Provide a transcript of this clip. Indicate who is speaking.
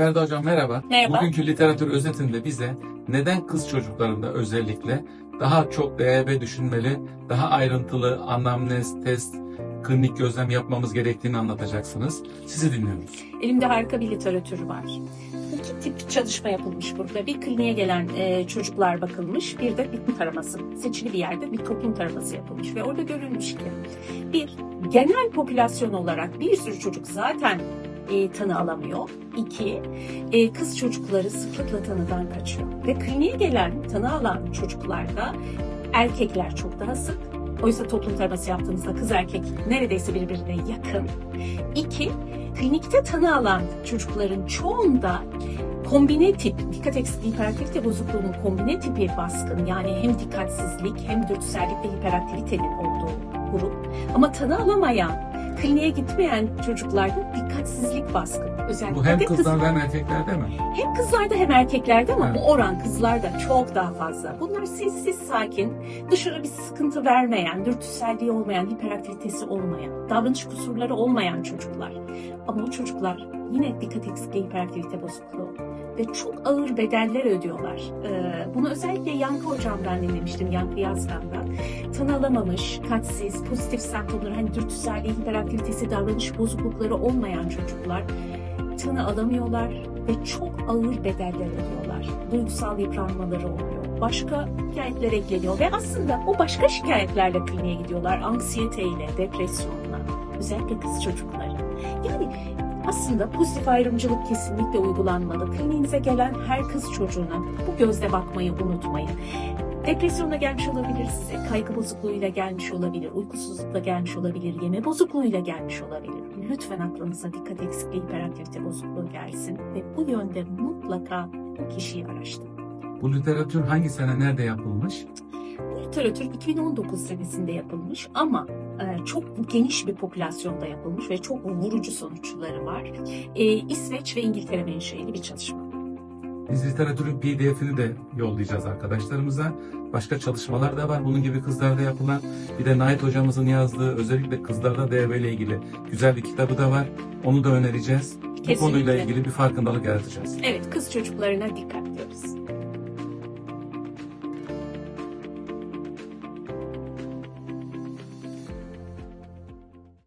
Speaker 1: Ferda Hocam merhaba.
Speaker 2: Merhaba.
Speaker 1: Bugünkü literatür özetinde bize neden kız çocuklarında özellikle daha çok DEB düşünmeli, daha ayrıntılı anamnez, test, klinik gözlem yapmamız gerektiğini anlatacaksınız. Sizi dinliyoruz.
Speaker 2: Elimde harika bir literatür var. İki tip çalışma yapılmış burada. Bir kliniğe gelen e, çocuklar bakılmış, bir de bir taraması. Seçili bir yerde bir toplum taraması yapılmış ve orada görülmüş ki bir, genel popülasyon olarak bir sürü çocuk zaten e, tanı alamıyor. İki, e, kız çocukları sıklıkla tanıdan kaçıyor. Ve kliniğe gelen tanı alan çocuklarda erkekler çok daha sık. Oysa toplum taraması yaptığınızda kız erkek neredeyse birbirine yakın. İki, klinikte tanı alan çocukların çoğunda kombine tip, dikkat eksikliği hiperaktivite bozukluğunun kombine tipi baskın yani hem dikkatsizlik hem dürtüsellik ve hiperaktivitenin olduğu grup. Ama tanı alamayan, kliniğe gitmeyen çocuklarda dikkatsizlik baskın. Özellikle
Speaker 1: Bu hem kızlarda hem erkeklerde mi?
Speaker 2: hem kızlarda hem erkeklerde ama
Speaker 1: Evet.
Speaker 2: bu oran kızlarda çok daha fazla. Bunlar sessiz sakin, dışarı bir sıkıntı vermeyen, dürtüselliği olmayan, hiperaktivitesi olmayan, davranış kusurları olmayan çocuklar. Ama o çocuklar yine dikkat eksikliği, hiperaktivite bozukluğu ve çok ağır bedeller ödüyorlar. Ee, bunu özellikle Yankı hocamdan dinlemiştim, Yankı Yazgan'dan. Tanı alamamış, kaçsiz, pozitif semptomları, hani dürtüselliği, hiperaktivitesi, davranış bozuklukları olmayan çocuklar tanı alamıyorlar ve çok ağır bedeller ödüyorlar. Duygusal yıpranmaları oluyor. Başka şikayetler ekleniyor ve aslında o başka şikayetlerle kliniğe gidiyorlar. Anksiyeteyle, depresyonla, özellikle kız çocukları. Yani aslında pozitif ayrımcılık kesinlikle uygulanmalı. Kliniğinize gelen her kız çocuğuna bu gözle bakmayı unutmayın. Depresyonla gelmiş olabilir size, kaygı bozukluğuyla gelmiş olabilir, uykusuzlukla gelmiş olabilir, yeme bozukluğuyla gelmiş olabilir. Lütfen aklınıza dikkat eksikliği, hiperaktivite bozukluğu gelsin ve bu yönde mutlaka bu kişiyi araştırın.
Speaker 1: Bu literatür hangi sene nerede yapılmış?
Speaker 2: Bu literatür 2019 senesinde yapılmış ama e, çok geniş bir popülasyonda yapılmış ve çok vurucu sonuçları var. E, İsveç ve İngiltere menşeili bir çalışma.
Speaker 1: Biz literatürün pdf'ini de yollayacağız arkadaşlarımıza. Başka çalışmalar da var. Bunun gibi kızlarda yapılan. Bir de Nait hocamızın yazdığı özellikle kızlarda DB ile ilgili güzel bir kitabı da var. Onu da önereceğiz. Bu
Speaker 2: Kesinlikle.
Speaker 1: konuyla ilgili bir farkındalık yaratacağız.
Speaker 2: Evet, kız çocuklarına dikkat diyoruz.